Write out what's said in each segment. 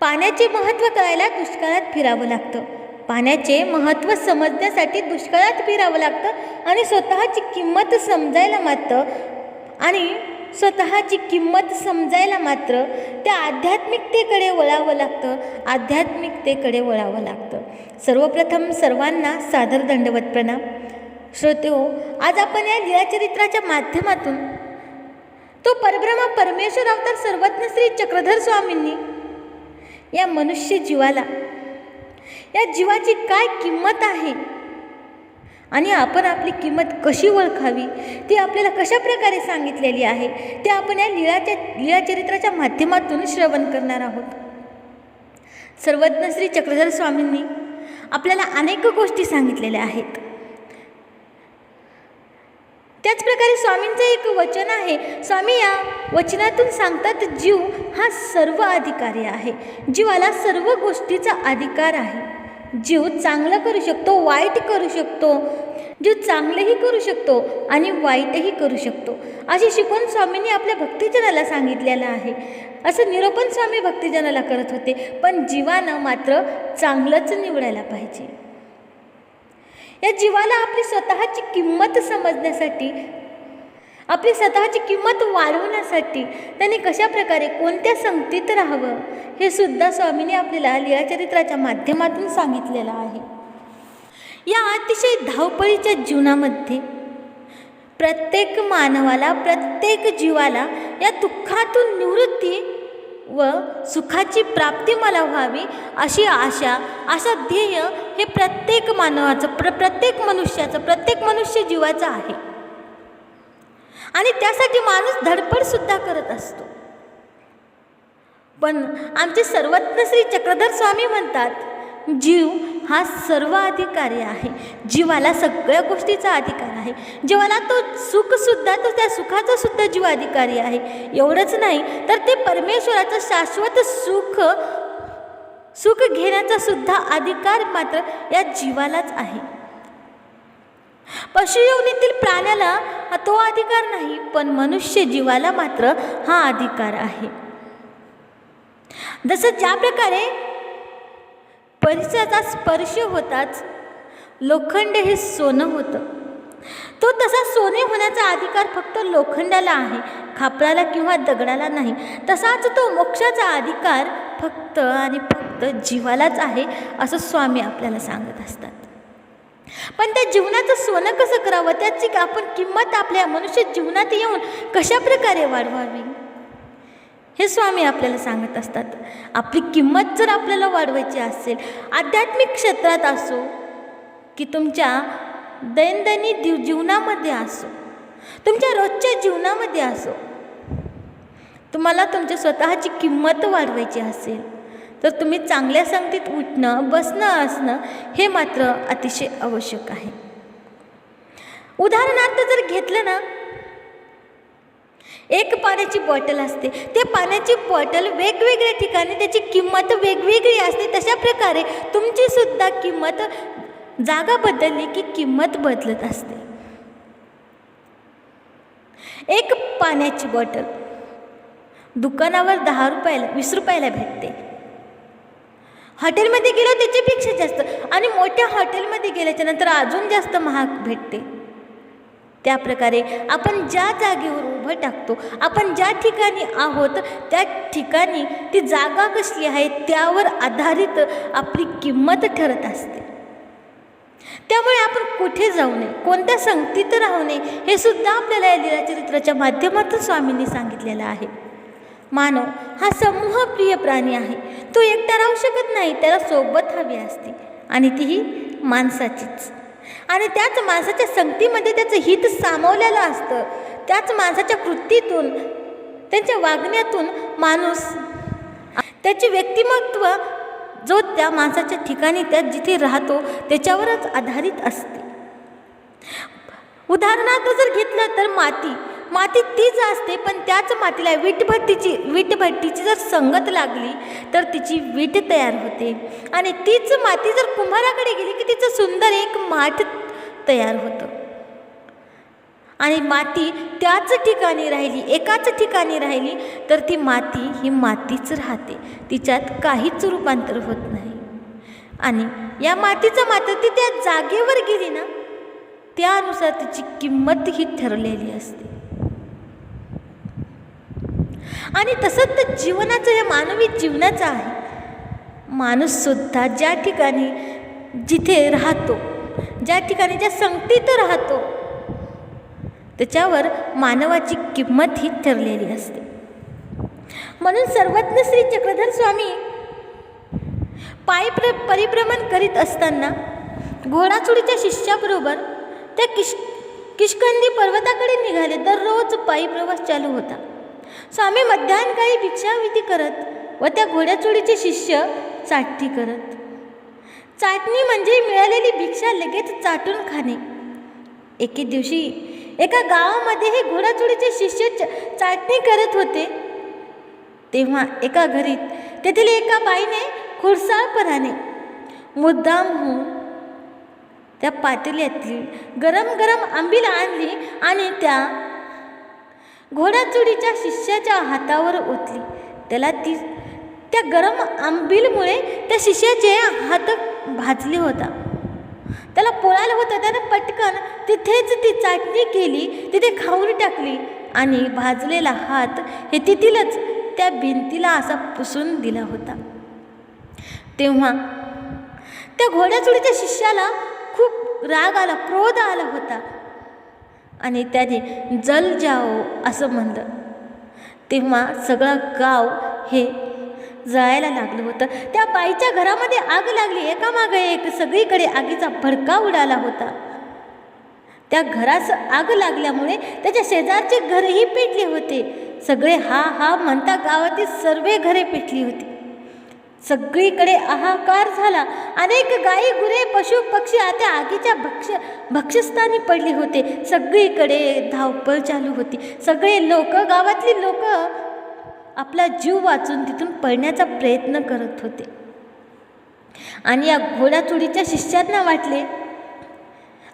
पाण्याचे महत्त्व कळायला दुष्काळात फिरावं लागतं. पाण्याचे महत्त्व समजण्यासाठी दुष्काळात फिरावं लागतं आणि स्वतःची किंमत समजायला मात्र आणि स्वतःची किंमत समजायला मात्र त्या आध्यात्मिकतेकडे वळावं लागतं आध्यात्मिकतेकडे वळावं लागतं. सर्वप्रथम सर्वांना सादर दंडवत प्रणाम. श्रोते हो आज आपण या लीळाचरित्राच्या माध्यमातून तो परब्रह्म परमेश्वर अवतार सर्वज्ञ श्री चक्रधर स्वामींनी या मनुष्य जीवाला. या जीवाची काय किंमत आहे? आणि आपण आपली किंमत कशी ओळखावी? ती आपल्याला कशा प्रकारे सांगितलेली आहे? ते आपण या लिळाच्या लीळाचरित्राच्या माध्यमातून श्रवण करणार आहोत. सर्वज्ञ श्री चक्रधर स्वामींनी आपल्याला अनेक गोष्टी सांगितलेल्या आहेत. त्याचप्रकारे स्वामींचं एक वचन आहे. स्वामी या वचनातून सांगतात जीव हा सर्व अधिकारी आहे. जीवाला सर्व गोष्टीचा अधिकार आहे. जीव चांगलं करू शकतो वाईट करू शकतो. जीव चांगलंही करू शकतो आणि वाईटही करू शकतो. अशी शिकवण स्वामींनी आपल्या भक्तिजनाला सांगितलेलं आहे. असं निरोपण स्वामी भक्तिजनाला करत होते. पण जीवानं मात्र चांगलंच निवडायला पाहिजे. या जीवाला आपली स्वतःची किंमत समजण्यासाठी आपली स्वतःची किंमत वाढवण्यासाठी त्यांनी कशा प्रकारे कोणत्या संगतीत राहावं हे सुद्धा स्वामींनी आपल्याला लीळाचरित्राच्या माध्यमातून सांगितलेलं आहे. या अतिशय धावपळीच्या जीवनामध्ये प्रत्येक मानवाला प्रत्येक जीवाला या दुःखातून निवृत्ती व सुखाची प्राप्ती मला व्हावी अशी आशा असा ध्येय हे प्रत्येक मानवाचं प्र प्रत्येक मनुष्याचं प्रत्येक मनुष्य जीवाचं आहे. आणि त्यासाठी माणूस धडपडसुद्धा करत असतो. पण आमचे सर्वज्ञ श्री चक्रधर स्वामी म्हणतात जीव हा सर्व अधिकारी आहे. जीवाला सगळ्या गोष्टीचा अधिकार आहे. जीवाला तो सुखसुद्धा तो त्या सुखाचा सुद्धा जीव अधिकारी आहे. एवढंच नाही तर ते परमेश्वराचं शाश्वत सुख सुख घेण्याचा सुद्धा अधिकार मात्र या जीवालाच आहे. पशुयोनीतील प्राण्याला तो अधिकार नाही पण मनुष्य जीवाला मात्र हा अधिकार आहे. जसं ज्या प्रकारे परिसराचा स्पर्श होताच. लोखंड हे सोनं होतं. तो तसा सोने होण्याचा अधिकार फक्त लोखंडाला आहे खापराला किंवा दगडाला नाही. तसाच तो मोक्षाचा अधिकार फक्त आणि फक्त जीवालाच आहे असं स्वामी आपल्याला सांगत असतात. पण त्या जीवनाचं सोनं कसं करावं? त्याची आपण किंमत आपल्या मनुष्य जीवनात येऊन कशा प्रकारे वाढवावी? हे स्वामी आपल्याला सांगत असतात आपली किंमत जर आपल्याला वाढवायची असेल आध्यात्मिक क्षेत्रात असो की तुमच्या दैनंदिनी दिव जीवनामध्ये असो तुमच्या रोजच्या जीवनामध्ये असो तुम्हाला तुमच्या स्वतःची किंमत वाढवायची असेल तर तुम्ही चांगल्या संगतीत उठणं बसणं असणं हे मात्र अतिशय आवश्यक आहे. उदाहरणार्थ जर घेतलं ना एक पाण्याची बॉटल असते. ते पाण्याची बॉटल वेगवेगळ्या ठिकाणी त्याची किंमत वेगवेगळी असते. तशा प्रकारे तुमची सुद्धा किंमत जागा बदलली की किंमत बदलत असते. एक पाण्याची बॉटल. दुकानावर दहा रुपयाला वीस रुपयाला भेटते. हॉटेलमध्ये गेलो त्याच्यापेक्षा जास्त. आणि मोठ्या हॉटेलमध्ये गेल्याच्यानंतर अजून जास्त महाग भेटते. त्या प्रकारे आपण ज्या जागेवर उभं टाकतो आपण ज्या ठिकाणी आहोत त्या ठिकाणी ती जागा कसली आहे त्यावर आधारित आपली किंमत ठरत असते. त्यामुळे आपण कुठे जाऊ नये कोणत्या संगतीत राहू नये हे सुद्धा आपल्याला या लिलाचरित्राच्या माध्यमातून स्वामींनी सांगितलेलं आहे. मानव हा समूह प्रिय प्राणी आहे. तो एकटा राहू शकत नाही त्याला सोबत हवी असते आणि तीही माणसाचीच. आणि त्याच माणसाच्या संगतीमध्ये त्याचं हित सामावलेलं असतं. त्याच माणसाच्या कृतीतून त्यांच्या वागण्यातून माणूस त्याचे व्यक्तिमत्व जो त्या माणसाच्या ठिकाणी त्या जिथे राहतो त्याच्यावरच आधारित असते. उदाहरणार्थ जर घेतलं तर माती. माती तीच असते पण त्याच मातीला वीटभट्टीची वीटभट्टीची जर संगत लागली तर तिची वीट तयार होते. आणि तीच माती जर कुंभाराकडे गेली की तिचं सुंदर एक माठ तयार होतं. आणि माती त्याच ठिकाणी राहिली एकाच ठिकाणी राहिली तर ती माती ही मातीच राहते. तिच्यात काहीच रूपांतर होत नाही. आणि या मातीचं मात्र ती त्या जागेवर गेली ना त्यानुसार तिची किंमत ही ठरलेली असते. आणि तसंच तर जीवनाचं या मानवी जीवनाचं आहे. माणूससुद्धा ज्या ठिकाणी जिथे राहतो ज्या ठिकाणी ज्या संगतीत राहतो त्याच्यावर मानवाची किंमत ही ठरलेली असते. म्हणून सर्वज्ञ श्री चक्रधर स्वामी पायी प्र परिभ्रमण करीत असताना घोडाचुडीच्या शिष्याबरोबर त्या किश किशकंदी पर्वताकडे निघाले. दररोज पायी प्रवास चालू होता. स्वामी मध्यान्हकाळी भिक्षाविधी करत व त्या घोड्याचोडीचे शिष्य चाटणी करत. चाटणी म्हणजे मिळालेली भिक्षा लगेच चाटून खाणे. एके दिवशी एका गावामध्ये हे घोडाचोडीचे शिष्य च चाटणी करत होते. तेव्हा एका घरीत तेथील एका बाईने खुरसाळपणाने मुद्दाम होऊन त्या पातेल्यातील गरम गरम आंबील आणली आणि त्या घोडाचुडीच्या शिष्याच्या हातावर ओतली. त्याला ती त्या गरम आंबीलमुळे त्या शिष्याचे हात भाजले होता. त्याला पोळायला होतं त्यानं पटकन तिथेच ती चाटणी केली तिथे खाऊन टाकली आणि भाजलेला हात हे तिथीलच त्या भिंतीला असा पुसून दिला होता. तेव्हा त्या घोड्याचुडीच्या शिष्याला खूप राग आला क्रोध आला होता. आणि त्याने जल जाओ असं म्हणलं. तेव्हा सगळं गाव हे जळायला लागलं होतं. त्या बाईच्या घरामध्ये आग लागली. एकामागे एक सगळीकडे आगीचा भडका उडाला होता. त्या घरास आग लागल्यामुळे त्याच्या शेजारचे घरही पेटले होते. सगळे हा हा म्हणता गावातील सर्व घरे पेटली होती. सगळीकडे हाहाकार झाला. अनेक गायी गुरे पशु पक्षी आता आगीच्या भक्ष भक्षस्थानी पडले होते. सगळीकडे धावपळ चालू होती. सगळे लोक गावातली लोक आपला जीव वाचून तिथून पळण्याचा प्रयत्न करत होते. आणि या घोडाचोडीच्या शिष्यांना वाटले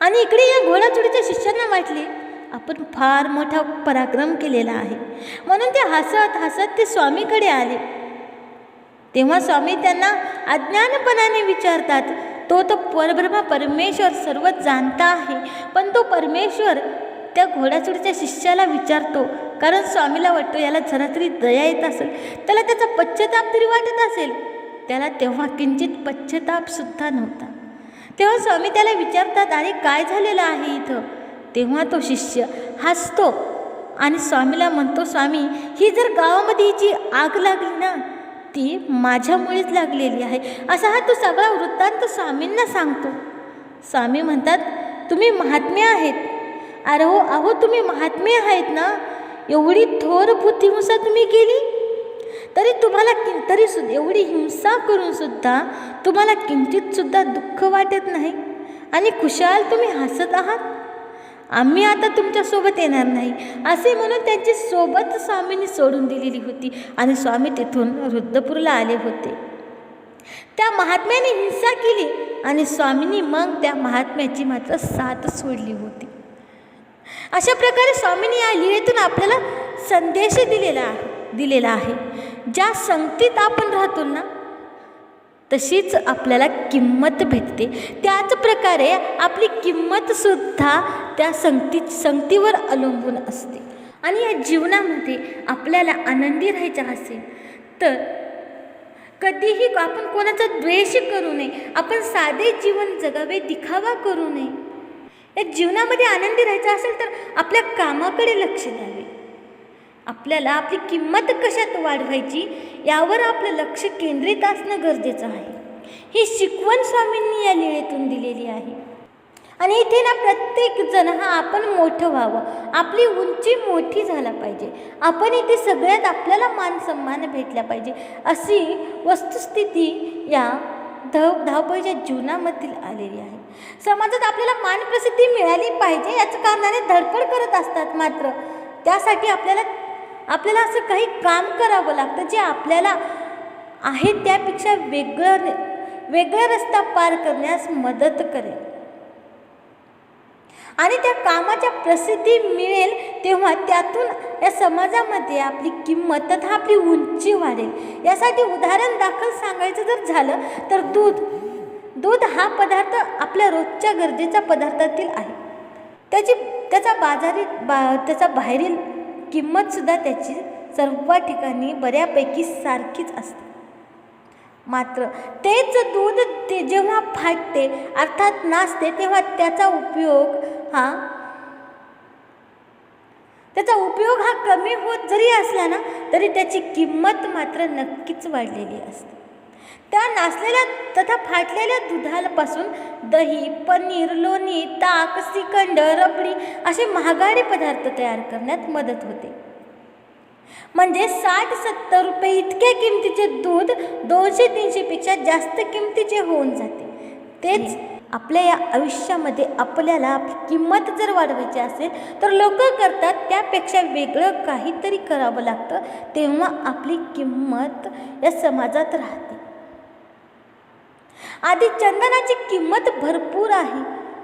आणि इकडे या घोडाचोडीच्या शिष्यांना वाटले आपण फार मोठा पराक्रम केलेला आहे. म्हणून ते हसत हसत ते स्वामीकडे आले. तेव्हा स्वामी त्यांना अज्ञानपणाने विचारतात तो तो परब्रह्मा परमेश्वर सर्व जाणता आहे पण तो परमेश्वर त्या घोडाचोडीच्या शिष्याला विचारतो कारण स्वामीला वाटतो याला जरा तरी दया येत असेल त्याला त्याचा पश्चाताप तरी वाटत असेल. त्याला तेव्हा किंचित पश्चातापसुद्धा नव्हता. तेव्हा स्वामी त्याला विचारतात अरे काय झालेलं आहे इथं? तेव्हा तो शिष्य हसतो आणि स्वामीला म्हणतो स्वामी ही जर गावामध्ये जी आग लागली ना ती माझ्यामुळेच लागलेली आहे. असा हा तो सगळा वृत्तांत स्वामींना सांगतो. स्वामी म्हणतात तुम्ही महात्मे आहेत. अरे हो अहो तुम्ही महात्मे आहेत ना? एवढी थोर बुद्धिहिंसा तुम्ही केली तरी तुम्हाला कि तरी सुद्धा एवढी हिंसा करूनसुद्धा तुम्हाला किंचितसुद्धा दुःख वाटत नाही? आणि खुशाल तुम्ही हसत आहात? आम्ही आता तुमच्यासोबत येणार नाही. असे म्हणून त्यांची सोबत स्वामींनी सोडून दिलेली होती आणि स्वामी तिथून रुद्रपूरला आले होते. त्या महात्म्याने हिंसा केली आणि स्वामींनी मग त्या महात्म्याची मात्र साथ सोडली होती. अशा प्रकारे स्वामींनी या लिहितून आपल्याला संदेश दिलेला दिलेला आहे. ज्या संगतीत आपण राहतो ना तशीच आपल्याला किंमत भेटते. त्याच प्रकारे आपली किंमतसुद्धा त्या संगती संगतीवर अवलंबून असते. आणि या जीवनामध्ये आपल्याला आनंदी राहायचं असेल तर कधीही आपण कोणाचा द्वेष करू नये. आपण साधे जीवन जगावे दिखावा करू नये. या जीवनामध्ये आनंदी राहायचं असेल तर आपल्या कामाकडे लक्ष द्यावे. आपल्याला आपली किंमत कशात वाढवायची यावर आपलं लक्ष केंद्रित असणं गरजेचं आहे. ही शिकवण स्वामींनी या लिळेतून दिलेली आहे. आणि इथे ना प्रत्येक जण हा आपण मोठं व्हावं. आपली उंची मोठी झाला पाहिजे. आपण इथे सगळ्यात आपल्याला मान सन्मान भेटला पाहिजे. अशी वस्तुस्थिती या धाव धावपळीच्या जीवनामधील आलेली आहे. समाजात आपल्याला मान प्रसिद्धी मिळाली पाहिजे याच कारणाने धडपड करत असतात मात्र त्यासाठी आपल्याला आपल्याला असं काही काम करावं लागतं जे आपल्याला आहे त्यापेक्षा वेगळं वेगळा रस्ता पार करण्यास मदत करेल. आणि त्या कामाच्या प्रसिद्धी मिळेल तेव्हा त्यातून या समाजामध्ये आपली किंमत तथा आपली उंची वाढेल. यासाठी उदाहरण दाखल सांगायचं जर झालं तर दूध. दूध हा पदार्थ आपल्या रोजच्या गरजेच्या पदार्थातील आहे. त्याची त्याचा बाजारी बा त्याचा बाहेरील किंमतसुद्धा त्याची सर्व ठिकाणी बऱ्यापैकी सारखीच असते. मात्र तेच दूध ते जेव्हा फाटते अर्थात नाचते तेव्हा त्याचा उपयोग हा त्याचा उपयोग हा कमी होत जरी असला ना तरी त्याची किंमत मात्र नक्कीच वाढलेली असते. त्या नाचलेल्या तथा फाटलेल्या दुधापासून दही पनीर लोणी ताक श्रीखंड रबडी असे महागाडे पदार्थ तयार करण्यात मदत होते. म्हणजे साठ सत्तर रुपये इतक्या किमतीचे दूध दोनशे तीनशेपेक्षा जास्त किमतीचे होऊन जाते. तेच आपल्या या आयुष्यामध्ये आपल्याला आपली किंमत जर वाढवायची असेल तर लोक करतात त्यापेक्षा वेगळं काहीतरी करावं लागतं तेव्हा आपली किंमत या समाजात राहते. आधी चंदनाची किंमत भरपूर आहे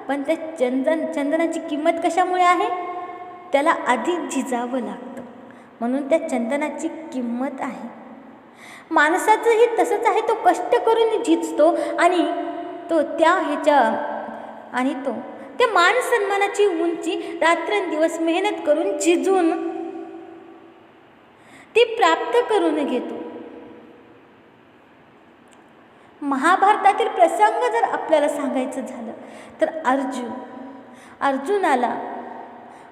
पण त्या चंदन चंदनाची किंमत कशामुळे आहे? त्याला आधी झिजावं लागतं. म्हणून त्या चंदनाची किंमत आहे. माणसाचंही तसंच आहे तो कष्ट करून झिजतो आणि तो त्या ह्याच्या आणि तो त्या मान सन्मानाची उंची रात्रंदिवस मेहनत करून झिजून ती प्राप्त करून घेतो. महाभारतातील प्रसंग जर आपल्याला सांगायचं झालं तर अर्जुन अर्जुनाला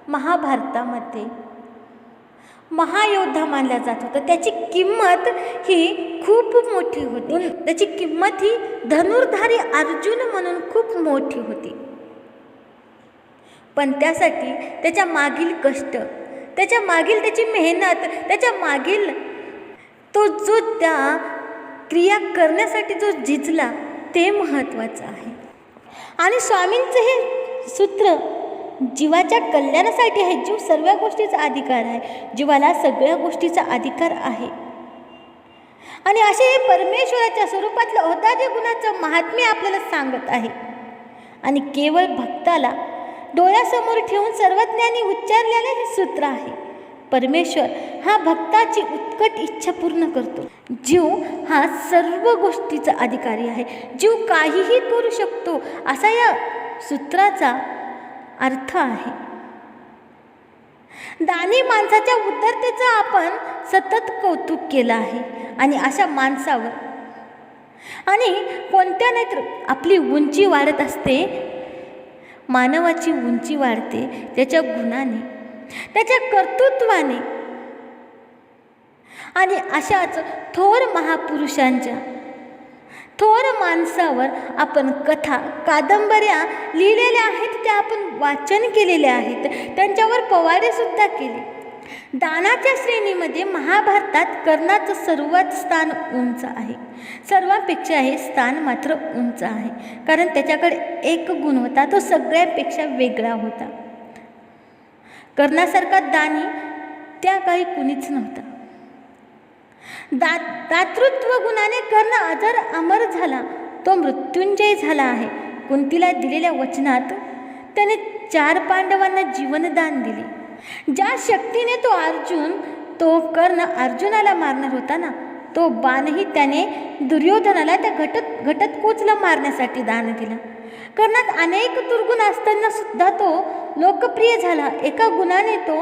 महाभारतामध्ये महायोद्धा मानला जात होता. त्याची किंमत ही खूप मोठी होती. त्याची किंमत ही धनुर्धारी अर्जुन म्हणून खूप मोठी होती. पण त्यासाठी त्याच्या मागील कष्ट त्याच्या मागील त्याची मेहनत त्याच्या मागील तो जो त्या क्रिया करण्यासाठी जो झिजला ते महत्त्वाचं आहे. आणि स्वामींचं हे सूत्र जीवाच्या कल्याणासाठी आहे जीव सर्व गोष्टीचा अधिकार आहे. जीवाला सगळ्या गोष्टीचा अधिकार आहे. आणि असे हे परमेश्वराच्या स्वरूपातलं औदार्य गुणाचं महात्म्य आपल्याला सांगत आहे. आणि केवळ भक्ताला डोळ्यासमोर ठेवून सर्वज्ञानी उच्चारलेलं हे सूत्र आहे. परमेश्वर हा भक्ताची उत्कट इच्छा पूर्ण करतो. जीव हा सर्व गोष्टीचा अधिकारी आहे. जीव काहीही करू शकतो असा या सूत्राचा अर्थ आहे. दानी माणसाच्या उदारतेचं आपण सतत कौतुक केलं आहे आणि अशा माणसावर आणि कोणत्या नाहीतर आपली उंची वाढत असते मानवाची उंची वाढते त्याच्या गुणाने त्याच्या कर्तृत्वाने आणि अशाच थोर महापुरुषांच्या थोर माणसावर आपण कथा कादंबऱ्या लिहिलेल्या आहेत त्या आपण वाचन केलेल्या आहेत त्यांच्यावर पवाडेसुद्धा केले. दानाच्या श्रेणीमध्ये महाभारतात कर्णाचं सर्वात स्थान उंच आहे. सर्वांपेक्षा हे स्थान मात्र उंच आहे. कारण त्याच्याकडे एक गुण होता तो सगळ्यापेक्षा वेगळा होता. कर्णासारखा दानी त्या काही कुणीच नव्हता. दा दातृत्व गुणाने कर्ण अजर अमर झाला. तो मृत्युंजय झाला आहे. कुंतीला दिलेल्या वचनात त्याने चार पांडवांना जीवनदान दिले. ज्या शक्तीने तो अर्जुन तो कर्ण अर्जुनाला मारणार होता ना तो बाणही त्याने दुर्योधनाला त्या घटत घटतकोचला मारण्यासाठी दान दिला. कर्णात अनेक दुर्गुण असताना सुद्धा तो लोकप्रिय झाला. एका गुणाने तो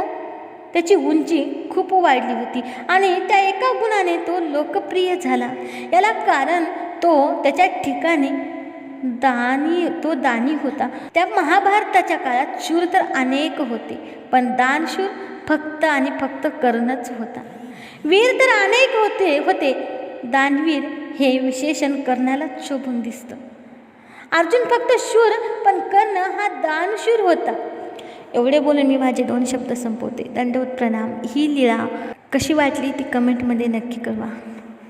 त्याची उंची खूप वाढली होती आणि त्या एका गुणाने तो लोकप्रिय झाला. याला कारण तो त्याच्या ठिकाणी दानी तो दानी होता. त्या महाभारताच्या काळात शूर तर अनेक होते पण दानशूर फक्त आणि फक्त कर्णच होता. वीर तर अनेक होते होते. दानवीर हे विशेषण कर्णाला शोभून दिसतं. अर्जुन फक्त शूर पण कर्ण हा दानशूर होता. एवढे बोलून मी माझे दोन शब्द संपवते. दंडवत प्रणाम. ही लीळा कशी वाटली ती कमेंटमध्ये नक्की कळवा.